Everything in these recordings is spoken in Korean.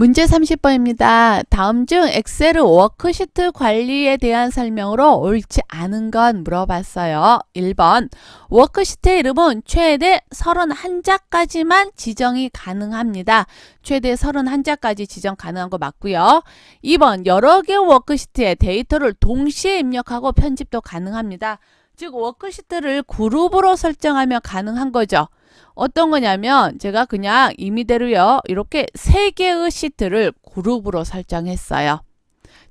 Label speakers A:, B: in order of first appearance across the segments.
A: 문제 30번입니다. 다음 중 엑셀 워크시트 관리에 대한 설명으로 옳지 않은 건 물어봤어요. 1번 워크시트의 이름은 최대 31자까지만 지정이 가능합니다. 최대 31자까지 지정 가능한 거 맞고요. 2번 여러 개 워크시트에 데이터를 동시에 입력하고 편집도 가능합니다. 즉 워크시트를 그룹으로 설정하면 가능한 거죠. 어떤 거냐면 제가 그냥 임의대로요. 이렇게 세 개의 시트를 그룹으로 설정했어요.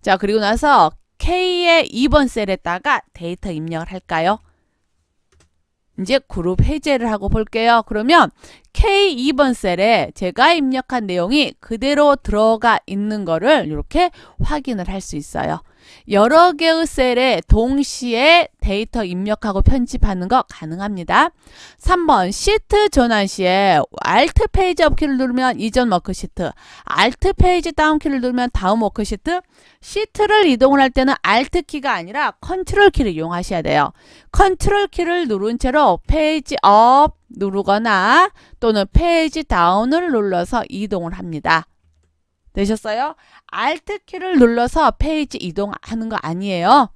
A: 자, 그리고 나서 K의 2번 셀에다가 데이터 입력을 할까요? 이제 그룹 해제를 하고 볼게요. 그러면 K 2번 셀에 제가 입력한 내용이 그대로 들어가 있는 거를 이렇게 확인을 할 수 있어요. 여러 개의 셀에 동시에 데이터 입력하고 편집하는 거 가능합니다. 3번 시트 전환 시에 Alt 페이지 업 키를 누르면 이전 워크시트, Alt 페이지 다운 키를 누르면 다음 워크시트, 시트를 이동을 할 때는 Alt 키가 아니라 컨트롤 키를 이용하셔야 돼요. 컨트롤 키를 누른 채로 페이지 업 누르거나 또는 페이지 다운을 눌러서 이동을 합니다. 되셨어요? Alt 키를 눌러서 페이지 이동하는 거 아니에요.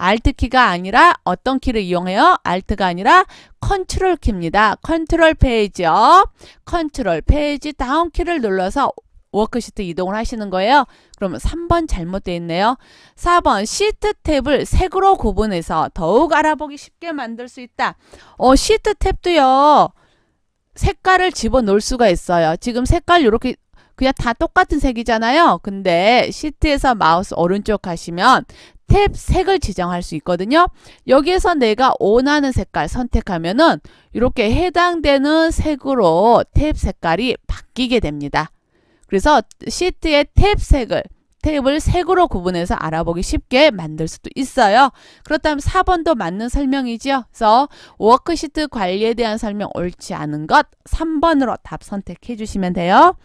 A: Alt 키가 아니라 어떤 키를 이용해요? Alt가 아니라 컨트롤 키입니다. 컨트롤 페이지 업, 컨트롤 페이지 다운 키를 눌러서 워크시트 이동을 하시는 거예요. 그러면 3번 잘못되어 있네요. 4번 시트 탭을 색으로 구분해서 더욱 알아보기 쉽게 만들 수 있다. 어, 시트 탭도요. 색깔을 집어넣을 수가 있어요. 지금 색깔 이렇게 그냥 다 똑같은 색이잖아요. 근데 시트에서 마우스 오른쪽 가시면 탭 색을 지정할 수 있거든요. 여기에서 내가 원하는 색깔 선택하면은 이렇게 해당되는 색으로 탭 색깔이 바뀌게 됩니다. 그래서 시트의 탭 색을 탭을 색으로 구분해서 알아보기 쉽게 만들 수도 있어요. 그렇다면 4번도 맞는 설명이지요. 그래서 워크시트 관리에 대한 설명 옳지 않은 것 3번으로 답 선택해 주시면 돼요.